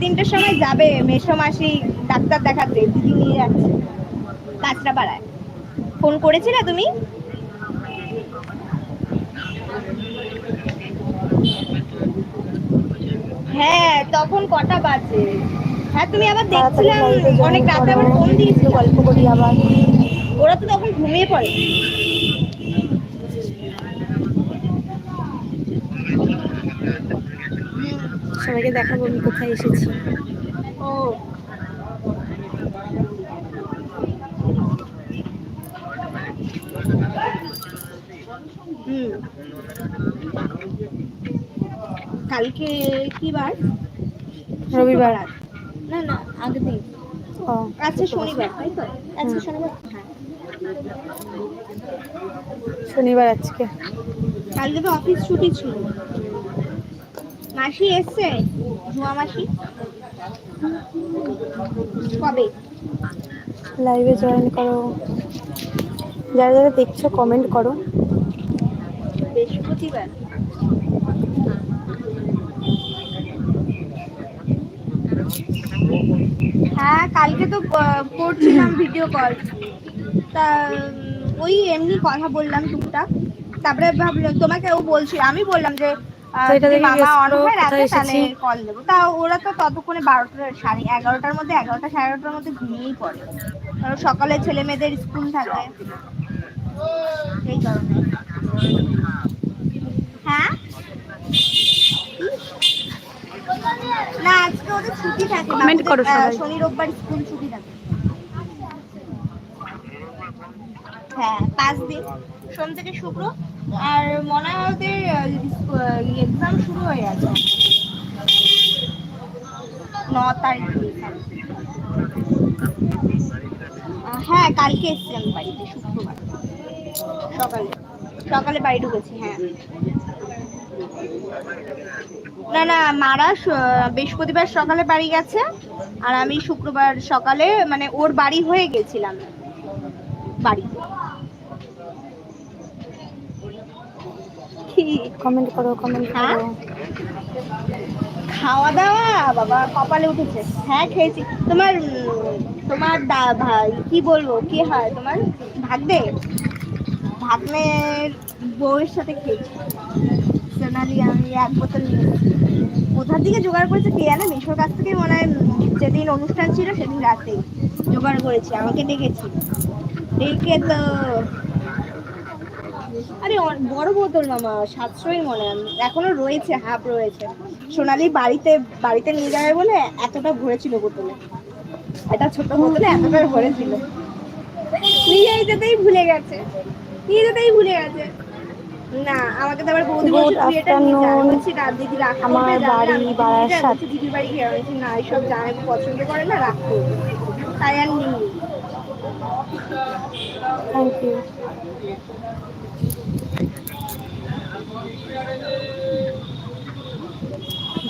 তিনটের সময় যাবে মেসো মাসি ডাক্তার দেখাতে দিদি নিয়ে যাচ্ছে। কাঁচরা পাড়ায় ফোন করেছিলে তুমি? হ্যাঁ তখন কটা বাজে? হ্যাঁ তুমি আবার দেখছিলাম অনেক রাতে আবার ফোন দিয়েছিল গল্প করি আবার। ওরা তো তখন ঘুমিয়ে পড়ে। সবাইকে দেখাবো আমি কোথায় এসেছি। ও। হুম। কালকে কি বার রবিবার। না না আগের দিন। ও আজকে শনিবার তাই তো? আজকে শনিবার হ্যাঁ। শনিবার আজকে। কালকে তো অফিস ছুটি ছিল। মাসি এসছে? জুয়া মাসি? কবে? লাইভে জয়েন করো। যারা যারা দেখছ কমেন্ট করো। বৃহস্পতিবার। হ্যাঁ কালকে তো করছিলাম ভিডিও কল তা ওই এমনি কথা বললাম টুকটাক। তারপরে ভাবলাম তোমাকে ও বলছিল আমি বললাম যে কল দেবো। তা ওরা তো ততক্ষণে সাড়ে এগারোটার মধ্যে এগারোটা সাড়ে এগারোটার মধ্যে ঘুমিয়েই পড়ে। কারণ সকালে ছেলে মেয়েদের স্কুল থাকে। কারণে। হ্যাঁ? না আজকে ওদের ছুটি থাকে। করো সবাই। শনি রোববার স্কুল ছুটি থাকে। হ্যাঁ পাঁচ দিন। সোম থেকে শুক্র? আর মনে হয় ওদের এক্সাম শুরু হয়ে গেছে, ন তারিখ হ্যাঁ কালকে এসছি আমি বাড়িতে, শুক্রবার। সকালে। সকালে বাড়ি ঢুকেছি হ্যাঁ। না না, মারা বৃহস্পতিবার সকালে বাড়ি গেছে, আর আমি শুক্রবার সকালে মানে ওর বাড়ি হয়ে গেছিলাম বাড়িতে। কি কমেন্ট করো কমেন্ট হ্যাঁ? করো। খাওয়া দাওয়া বাবা, কপালে উঠেছে। হ্যাঁ খেয়েছি। তোমার তোমার দা, ভাই, কি বলব, কি হয়? তোমার ভাগ্নে? ভাগ্নের বউয়ের সাথে খেয়েছি। সোনালি, আমি এক বোতল। কোথার দিকে জোগাড় করেছে কে জানে? মেশোর কাছ থেকে মনে হয় যেদিন অনুষ্ঠান ছিল, সেদিন রাতেই জোগাড় করেছি। আমাকে ডেকেছি। ডেকে তো আরে বড় বোতল মামা সাতশোই মনে এখনও রয়েছে হাফ রয়েছে। সোনালি বাড়িতে বাড়িতে নিয়ে যাবে বলে এতটা ভরেছিল বোতলে। এটা ছোট বোতলে এতটা ভরেছিল। নিয়ে যেতেই ভুলে গেছে। নিয়ে যেতেই ভুলে গেছে। না আমাকে তো আবার বৌদি বলছে এটা নিয়ে. দিদি আমার বাড়ি দিদির বাড়ি গিয়ে না এইসব জামাই পছন্দ করে না তাই আর নিই। থ্যাংক ইউ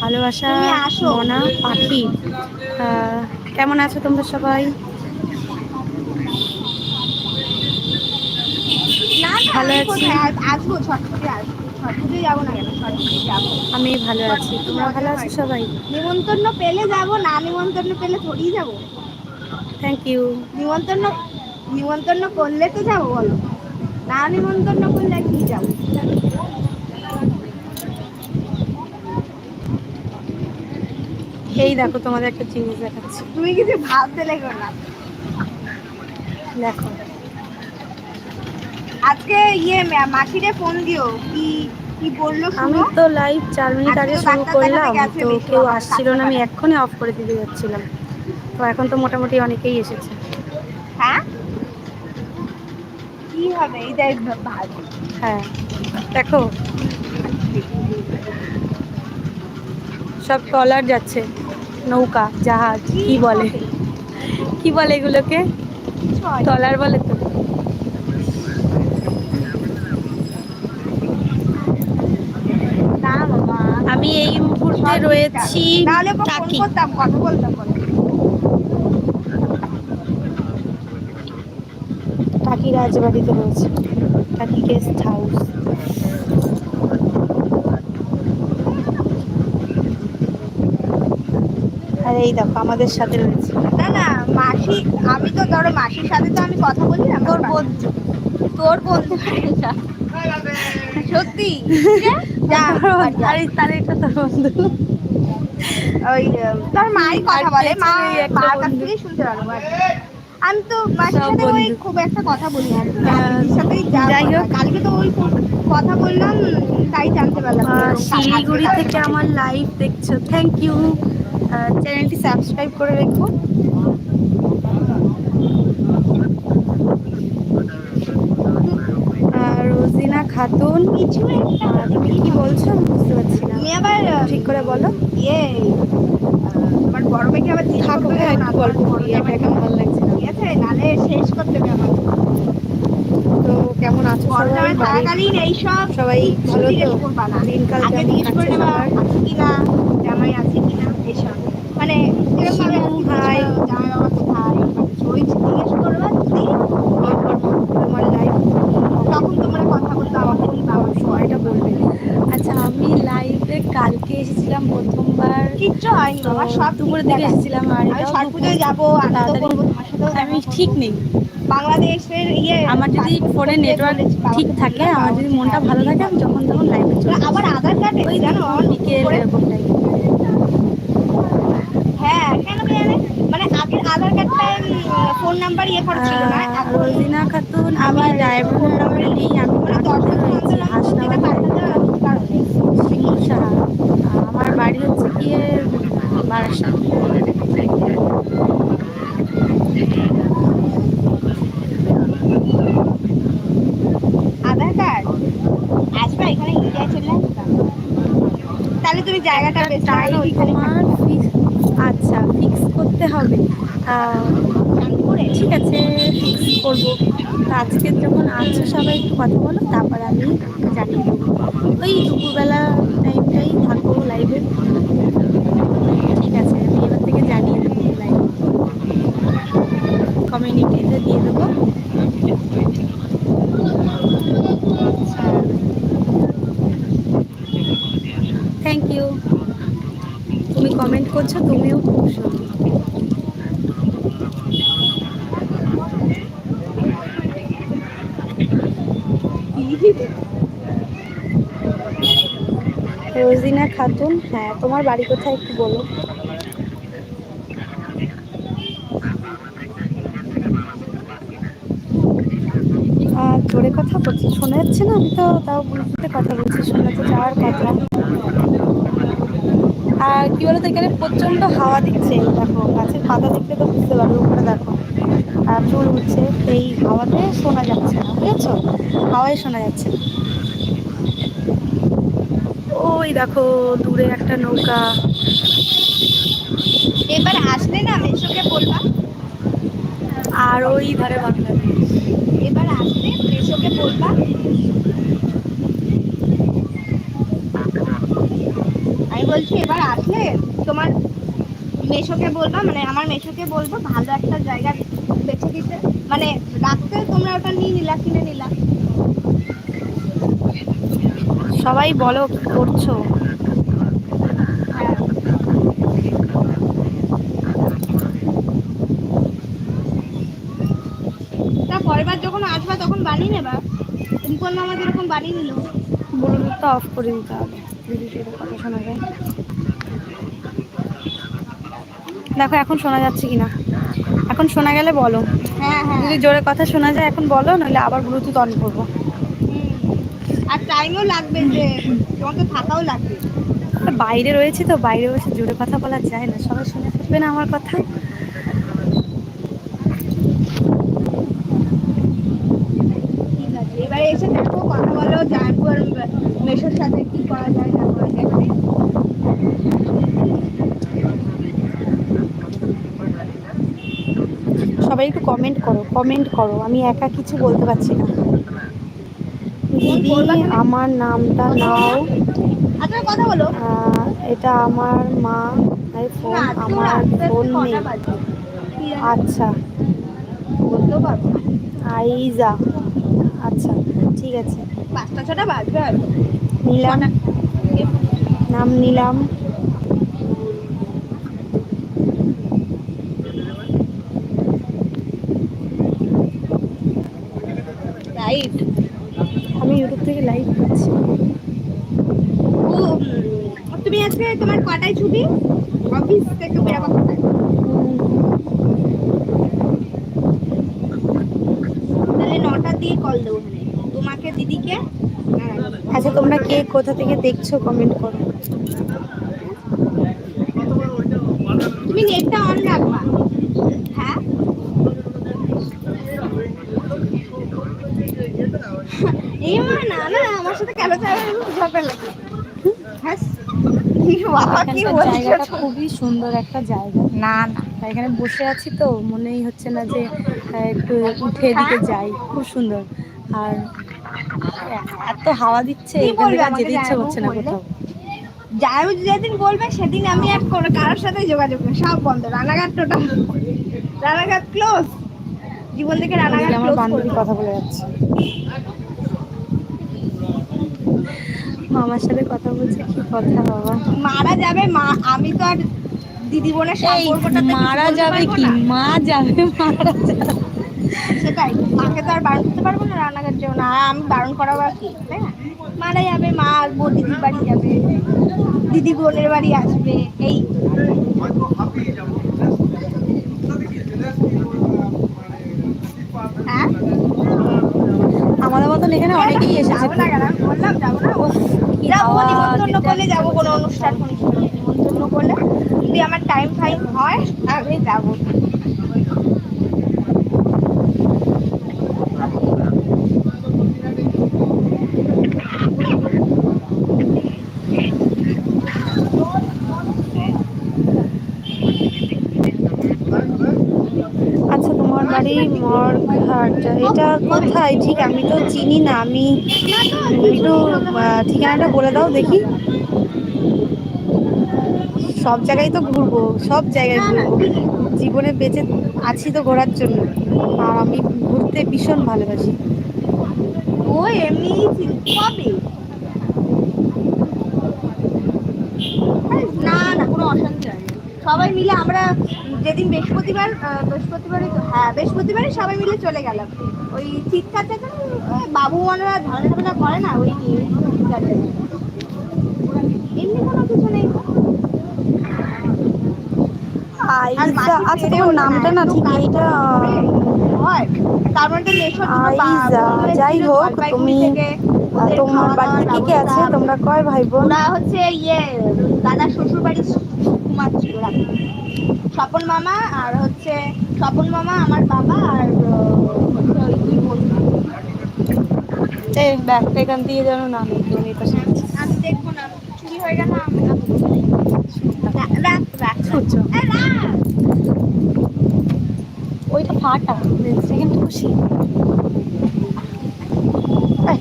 ভালোবাসা। মনা পাখি কেমন আছো তোমরা সবাই? ভালো আমি আছি। আমি ভালো আছি। তোমরা ভালো আছো সবাই? নিমন্ত্রণ পেলে যাব না নিমন্ত্রণ পেলে থোড়ি যাব। থ্যাংক ইউ নিমন্ত্রণ নিমন্ত্রণ করলে তো যাব বলো। না নিমন্ত্রণ করলে কি যাব? এই দেখো তোমাদের একটা জিনিস দেখাচ্ছি। তুমি কিছু ভাবতে লেগো না। দেখো। আজকে ইয়ে মাসিরে ফোন দিও। কি কি বলল আমি তো লাইভ চার মিনিট আগে শুরু করলাম তো কেউ আসছিল না আমি এক্ষুনি অফ করে দিতে যাচ্ছিলাম। তো এখন তো মোটামুটি অনেকেই এসেছে। হ্যাঁ? কি হবে? এই দেখ হ্যাঁ দেখো। সব কলার যাচ্ছে। নৌকা জাহাজ কি বলে? কি বলে এগুলোকে? ট্রলার বলে তো। আমি এই মুহূর্তে রয়েছি টাকি। কথা বলতাম বলো। টাকি রাজবাড়িতে রয়েছে। টাকি গেস্ট হাউস আর এই দেখো আমাদের সাথে রয়েছে। না না মাসি আমি তো ধরো মাসির সাথে তো আমি কথা বলি না তোর বন্ধু। তোর বন্ধু সত্যি? যা বাড়ি যা। আরে তাহলে এটা তোর বন্ধু ওই তোর মাই কথা বলে মা মার কাছ। থেকেই শুনতে পারব আমি তো মাসির সাথে ওই খুব একটা কথা বলি আর সাথেই যাই হোক। কালকে তো ওই কথা বললাম তাই জানতে পারলাম। শিলিগুড়ি থেকে আমার লাইভ দেখছ। থ্যাংক ইউ চ্যানেলটি সাবস্ক্রাইব করে রেখো। আর রোজিনা খাতুন তুমি কি বলছো? আমি বুঝতে পারছি না। আমি আবার ঠিক করে বলো। ইয়ে আমার বড় মেয়েকে আবার জিজ্ঞেস থাকো করতে হ্যাঁ গল্প করি একা একা ভালো লাগছে না। ঠিক আছে নালে শেষ করতে হবে আমার তো কেমন আছো সবাই? এইসব সবাই ভালো তো? দিনকাল জামাই আছে কিনা। মানে হাই। জিজ্ঞেস করো, জামাই বাবা কোথায়? ওই জিজ্ঞেস করবা যদি, তোমার লাইভ তখন তোমরা কথা বলতে আমাকে দিবা, সময়টা বলবে। আচ্ছা আমি লাইভে কালকে এসেছিলাম প্রথমবার। কিচ্ছু হয়নি বাবা, সব দুপুরের দিকে এসেছিলাম আর আমি ছট পুজোয় যাব, আমি ঠিক নেই। বাংলাদেশের ইয়ে আমার যদি ফোনে নেটওয়ার্ক ঠিক থাকে আমার যদি মনটা ভালো থাকে আমি যখন তখন লাইভে চলে আবার আধার কার্ডে ওই জানো বিকেল এরকম টাইম হ্যাঁ কেন জানে? মানে আগের আধার কার্ডটায় ফোন নাম্বার ইয়ে করা ছিল না রোজিনা খাতুন আমি আবার ডায়মন্ড টাওয়ারে নেই আমি মানে আমার বাড়ি হচ্ছে গিয়ে বারাসাত আধার কার্ড আসবে এখানে ইন্ডিয়ায় চলে আসবা জায়গাটা বেশ ওইখানে তোমার আচ্ছা ফিক্স করতে হবে। ঠিক আছে ফিক্স করব। আজকে যখন আছো সবাই একটু কথা বলো তারপর আমি জানিয়ে দেবো। ওই দুপুরবেলা টাইমটাই থাকব লাইভে ঠিক আছে আমি এবার থেকে জানিয়ে দেবো লাইভ কমিউনিটিতে দিয়ে দেবো থ্যাংক ইউ তুমি কমেন্ট করছ, তুমিও খুব সুন্দর। রোজিনা খাতুন হ্যাঁ তোমার বাড়ি কোথায় একটু বলো। জোরে কথা বলছি, শোনা যাচ্ছে না? আমি তো তাও বুঝতে কথা বলছি, শোনা তো যাওয়ার কথা। আর কি বলতো এখানে প্রচণ্ড হাওয়া দিচ্ছে দেখো গাছের পাতা দেখলে তো বুঝতে পারবে উপরে দেখো আর ফুল উঠছে এই হাওয়াতে শোনা যাচ্ছে না বুঝেছ? হাওয়ায় শোনা যাচ্ছে না। ওই দেখো দূরে একটা নৌকা। এবার আসলে না আমি মেশোকে বলবা। আর ওই ধারে বাংলাদেশ এবার আসলে মেশোকে বলবা। আমি বলছি, এবার আসলে তোমার মেশোকে বলবা মানে আমার মেশোকে বলব, ভালো একটা জায়গা বেছে দিতে। মানে রাখতে তোমরা ওটা নিয়ে নিলা, কিনে নিলা। সবাই বলো কি করছ? হ্যাঁ তা পরের যখন আসবা, তখন বানিয়ে নেবা। রিপন মামা যেরকম বানিয়ে নিল। ব্লুটুথটা অফ করে দিতে হবে। দেখো এখন শোনা যাচ্ছে কিনা? এখন শোনা গেলে বলো। হ্যাঁ হ্যাঁ। যদি জোরে কথা শোনা যায় এখন বলো নাহলে আবার ব্লুটুথ অন করব। আর টাইমও লাগবে যে তোমার তো থাকাও লাগবে। বাইরে রয়েছে তো বাইরে বসে জোরে কথা বলা যায় না। সবাই শুনে থাকবে না আমার কথা ঠিক আছে এবারে এসে দেখো কথা বলো জানব আর মেশোর সাথে কি করা যায় না করা যায় সবাই একটু কমেন্ট করো কমেন্ট করো আমি একা কিছু বলতে পারছি না। দিদি আমার নামটা নাও। কথা বলো এটা আমার মা ফোন আমার ফোন নেই। আচ্ছা। আইজা। আচ্ছা ঠিক আছে। পাঁচটা ছটা বাজবে নিলাম। নাম নিলাম লাইভ আমি ইউটিউব থেকে লাইভ করছি ও উম, তুমি আজকে তোমার কটায় ছুটি? অফিস থেকে বেরোবা কোথায়? তাহলে নটার দিয়ে কল দেবো তোমাকে দিদিকে আর আচ্ছা তোমরা কে কোথা থেকে দেখছ কমেন্ট করো। তুমি নেটটা অন রাখবা। হ্যাঁ? এই মা না না আমার সাথে কেন চাবে ঝগড়া লাগে হ্যাঁ কি বাবা কি এখানকার বলছো জায়গাটা খুবই সুন্দর একটা জায়গা। না না। এখানে বসে আছি তো মনেই হচ্ছে না যে একটু উঠে এদিকে যাই। খুব সুন্দর। আর এত হাওয়া দিচ্ছে যেতে ইচ্ছে করছে না? কোথাও। যাই যেদিন বলবে সেদিন আমি আর কোনো কারোর সাথে যোগাযোগ নেই সব বন্ধ রানাঘাট টোটাল রানাঘাট ক্লোজ জীবন থেকে রানাঘাট আমার ক্লোজ বান্ধবী কথা বলে যাচ্ছে। আমার সাথে কথা বলছে কি কথা বাবা? মারা যাবে মা আমি তো আর দিদি বোনের সম্পর্কটা মারা যাবে কি। মা যাবে মারা যাবে। সেটাই মাকে তো আর বারণ করতে পারব না রান্নাঘাট যেও না আমি বারণ করাবো আর কি তাই না? মারা যাবে মা আসব দিদির বাড়ি যাবে দিদি বোনের বাড়ি আসবে এই হ্যাঁ আমাদের মতন এখানে অনেকেই এসেছে যাব না কেন? বললাম যাব না ও এরা যাব নিমন্ত্রণ করলে যাব কোনো অনুষ্ঠান। নিমন্ত্রণ করলে যদি আমার টাইম ফাইম হয় আমি যাব আচ্ছা তোমার বাড়ি মরঘাট এটা কোথায়? ঠিক, আমি তো চিনি না। আমি একটু ঠিকানাটা বলে দাও দেখি। সব জায়গায় তো ঘুরবো, সব জায়গায় ঘুরবো। জীবনে বেঁচে আছি তো ঘোরার জন্য। আর আমি ঘুরতে ভীষণ ভালোবাসি। ও, এমনি কবে আরে না না কোনো অশান্তি হয় না। সবাই মিলে আমরা যেদিন বৃহস্পতিবার বৃহস্পতিবারই তো হ্যাঁ বৃহস্পতিবারই সবাই মিলে চলে গেলাম। ওই চিৎকার চেঁচান বাবু মনেরা ঝামেলা ঝামেলা করে না ওই নিয়ে চিৎকার এমনি কোনো কিছু নেই। আচ্ছা পেরেও নামটা না ঠিক এইটা হয়। তার মধ্যে যাই হোক, তুমি- তোমার বাড়িতে কে কে আছে? তোমরা কয় ভাই বোন? হচ্ছে ইয়ে দাদা শ্বশুর বাড়ির ছিল। স্বপন মামা আর হচ্ছে স্বপন মামা আমার বাবা আর এই ব্যাগটা এখান দিয়ে যেন না নেই পাশে আমি দেখব না চুরি হয়ে গেল আমি রাখ রাখ। ওইটা ফাটা সেকেন্ড খুশি এই,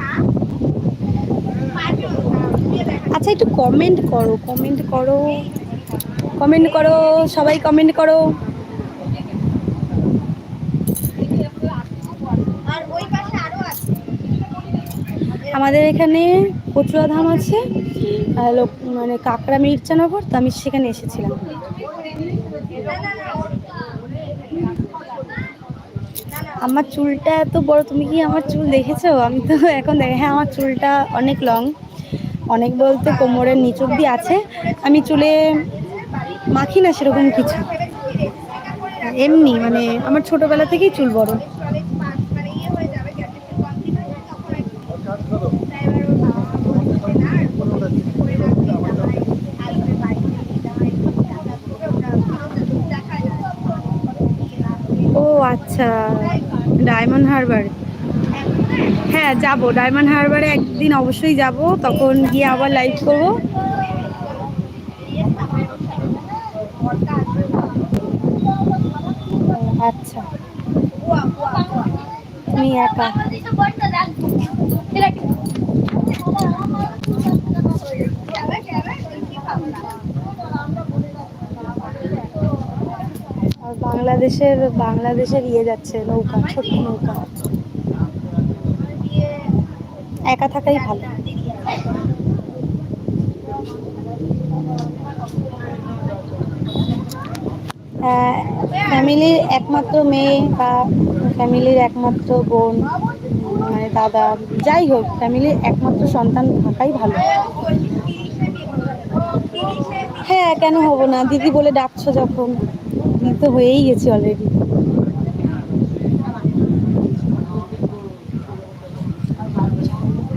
হ্যাঁ? পারবে না, দিয়ে দেখ। আচ্ছা একটু কমেন্ট করো কমেন্ট করো কমেন্ট করো সবাই কমেন্ট করো। আমাদের এখানে কচুয়া ধাম আছে লোক- মানে কাকড়া মির্জানগর তো আমি সেখানে এসেছিলাম। আমার চুলটা এত বড় তুমি কি আমার চুল দেখেছ? আমি তো এখন দেখে হ্যাঁ আমার চুলটা অনেক লং অনেক বলতে কোমরের নিচ অব্দি আছে। আমি চুলে মাখি না সেরকম কিছু। এমনি মানে আমার ছোটবেলা থেকেই চুল বড়। ও আচ্ছা ডায়মন্ড হারবার। হ্যাঁ যাব। ডায়মন্ড হারবারে একদিন অবশ্যই যাব। তখন গিয়ে আবার লাইভ করব। আচ্ছা। তুমি একা? বাংলাদেশের বাংলাদেশের ইয়ে যাচ্ছে, নৌকা, ছোট্ট নৌকা। একা থাকাই ভালো। ফ্যামিলির একমাত্র মেয়ে বা ফ্যামিলির একমাত্র বোন মানে দাদা, যাই হোক, ফ্যামিলির একমাত্র সন্তান থাকাই ভালো। হ্যাঁ কেন হব না? দিদি বলে ডাকছো যখন। তো হয়েই গেছি অলরেডি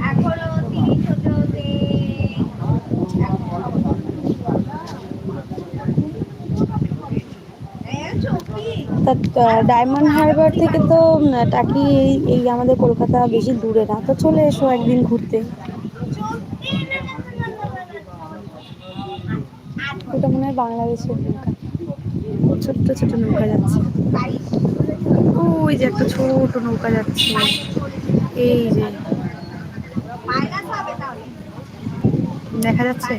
এখনও তিরিশ হতে হতে তা ডায়মন্ড হারবার থেকে তো টাকি এই এই আমাদের কলকাতা বেশি দূরে না? তো চলে এসো একদিন ঘুরতে। ওটা মনে হয় বাংলাদেশের নৌকা। ছোট্ট ছোট নৌকা যাচ্ছে। ওই যে একটা ছোট নৌকা যাচ্ছে। এই যে। দেখা যাচ্ছে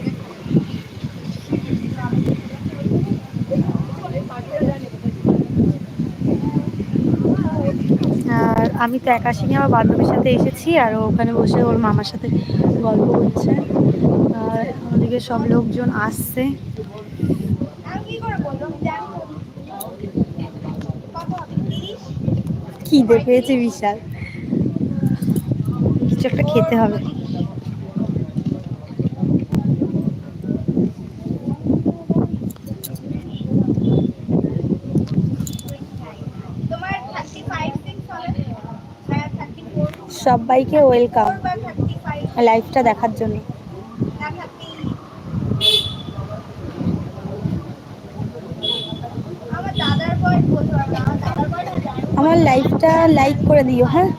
আর আমি তো একা আসিনি, আমার বান্ধবীর সাথে এসেছি আর ওখানে বসে ওর মামার সাথে গল্প করছে আর ওদিকে সব লোকজন আসছে। খিদে পেয়েছে বিশাল। কিছু একটা খেতে হবে। সবাইকে ওয়েলকাম লাইভটা দেখার জন্য। আমার লাইভটা লাইক করে দিও হ্যাঁ?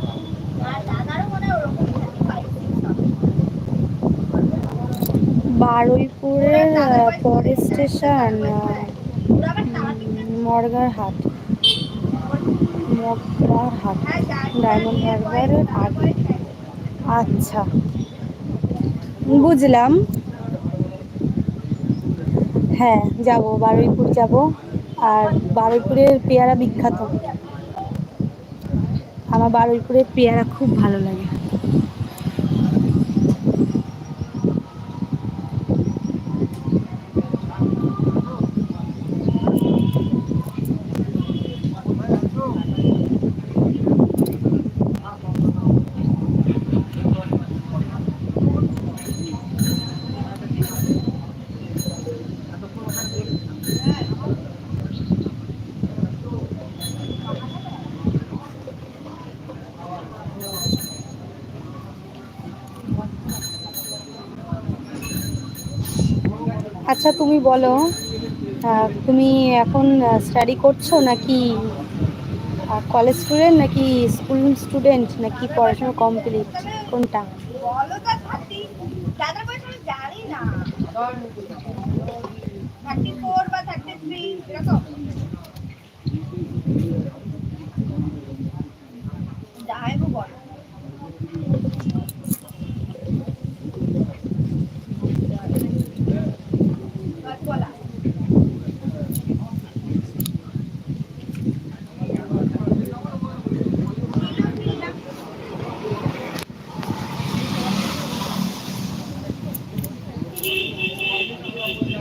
বারুইপুরের পরের স্টেশন মর্গার হাট মগরার হাট ডায়মন্ড হারবারের আগে আচ্ছা বুঝলাম। হ্যাঁ যাব, বারুইপুর যাব। আর বারুইপুরের পেয়ারা বিখ্যাত। আমার বারুইপুরের পেয়ারা খুব ভালো লাগে। আচ্ছা তুমি বলো তুমি এখন স্টাডি করছ নাকি কলেজ স্টুডেন্ট নাকি স্কুল স্টুডেন্ট নাকি পড়াশোনা কমপ্লিট কোনটা? জানি না। থার্টি ফোর বা থার্টি থ্রি, এরকম যাই হোক বলো বলা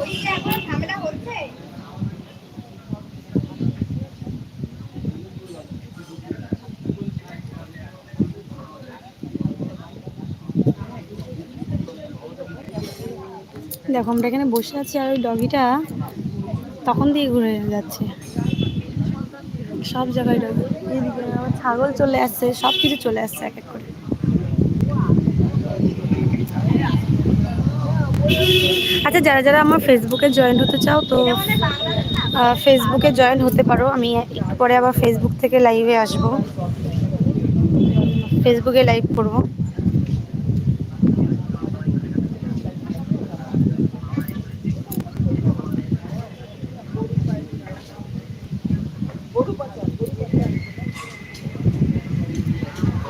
ওই যে এখন ঝামেলা হচ্ছে দেখো, আমরা এখানে বসে আছি আর ওই ডগিটা তখন দিয়ে ঘুরে যাচ্ছে। সব জায়গায় ডগি। এইদিকে আমার ছাগল চলে আসছে, সব কিছু চলে আসছে এক এক করে। আচ্ছা যারা যারা আমার ফেসবুকে জয়েন হতে চাও তো ফেসবুকে জয়েন হতে পারো। আমি একটু পরে আবার ফেসবুক থেকে লাইভে আসব। ফেসবুকে লাইভ করব।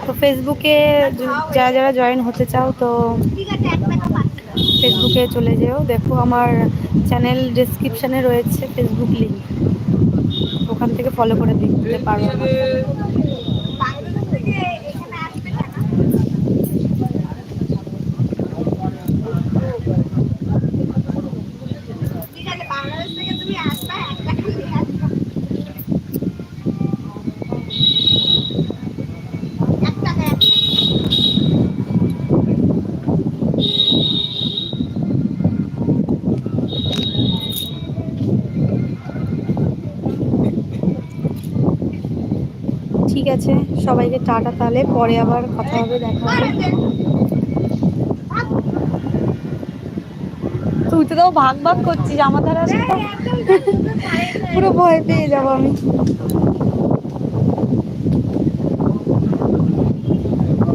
তো ফেসবুকে যারা যারা জয়েন হতে চাও, তো ফেসবুকে চলে যেও। দেখো আমার চ্যানেল ডিসক্রিপশানে রয়েছে ফেসবুক লিঙ্ক ওখান থেকে ফলো করে দিতে পারো আমাকে। বাংলাদেশ থেকে এখানে আসবে কেন ঠিক আছে বাংলাদেশ থেকে তুমি আসবে এক টাকা দিয়ে আসবে আছে, সবাইকে টাটা তাহলে, পরে আবার কথা হবে, দেখা হবে। তুই তো তাও ভাগ ভাগ করছিস, আমার ধারে পুরো ভয় পেয়ে যাব আমি।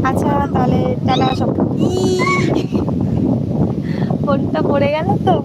আচ্ছা তাহলে টাটা, সব ফোনটা পড়ে গেল তো?